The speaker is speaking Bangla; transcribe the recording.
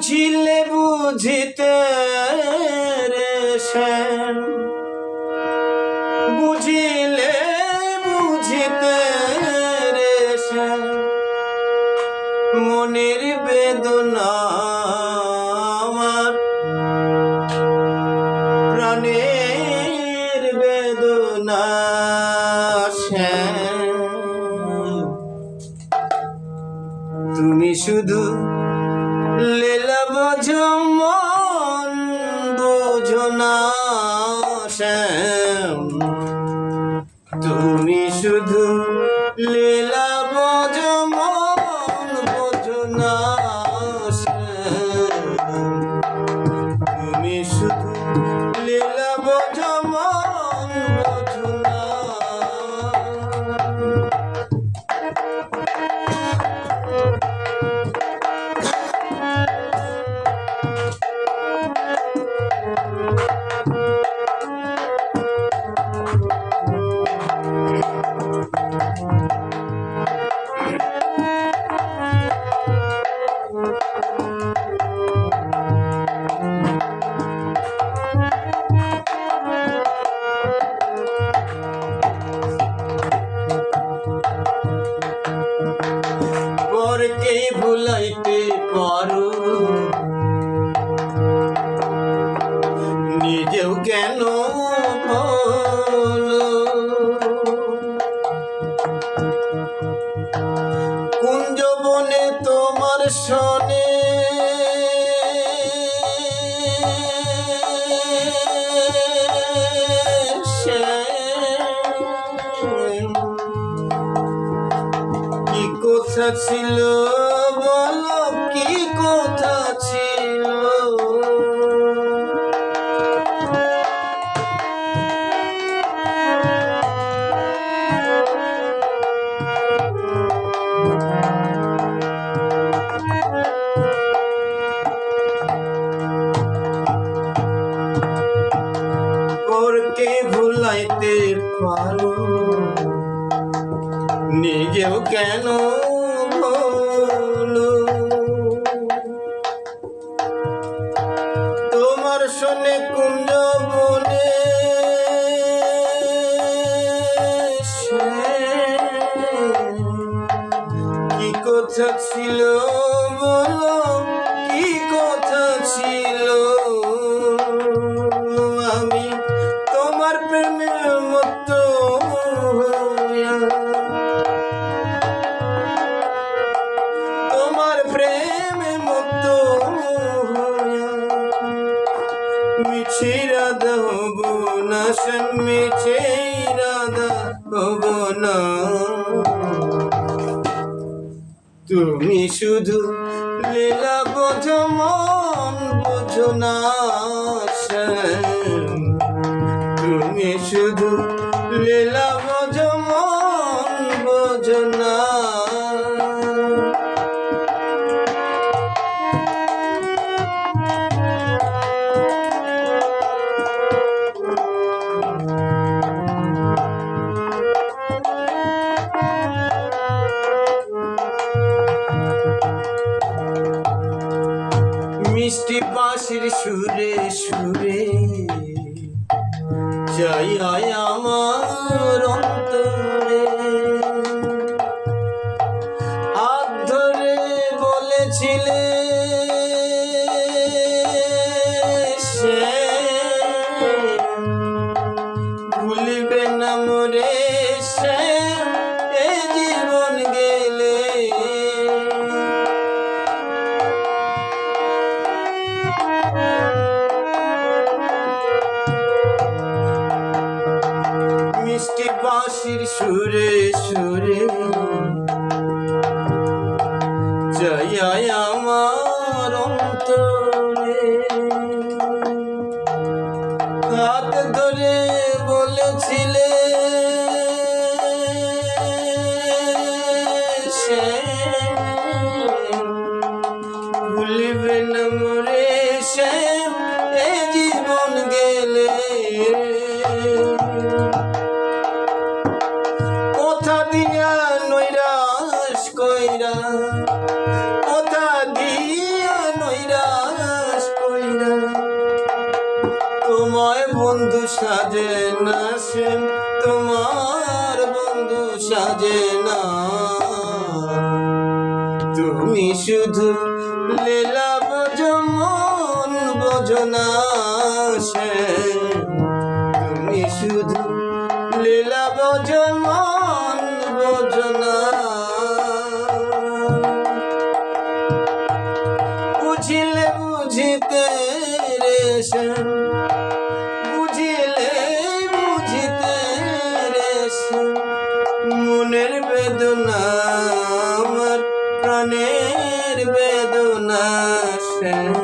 বুঝিলে বুঝিতে মনের বেদনা আমার। প্রাণের বেদনা তুমি শুধু মন তুমি শুধু ছিল বলো কি কথা ছিল? পরকে ভুলাইতে পারো? নিজেও কেন কথা ছিল বলো, কি কথা ছিল? আমি তোমার প্রেমের মতো তোমার প্রেমে মত মিছে রাধা হব না শন মিছে রাধা হব না। তুমি শুধু লীলা বোঝো মন বোঝো না। তুমি শুধু লীলা বোঝো মন বোঝো না বাঁশির সুরে সুরে। যাই হয় আমার yeah, তোমায় বন্ধু সাজে না সে, তোমার বন্ধু সাজে না। তুমি শুধু লীলা বোঝো মন বোঝো সে। তুমি শুধু লীলা বোঝো মন বোঝো না বুঝিলে বুঝিতে রেশে বুঝিলে প্রাণের বেদনা সে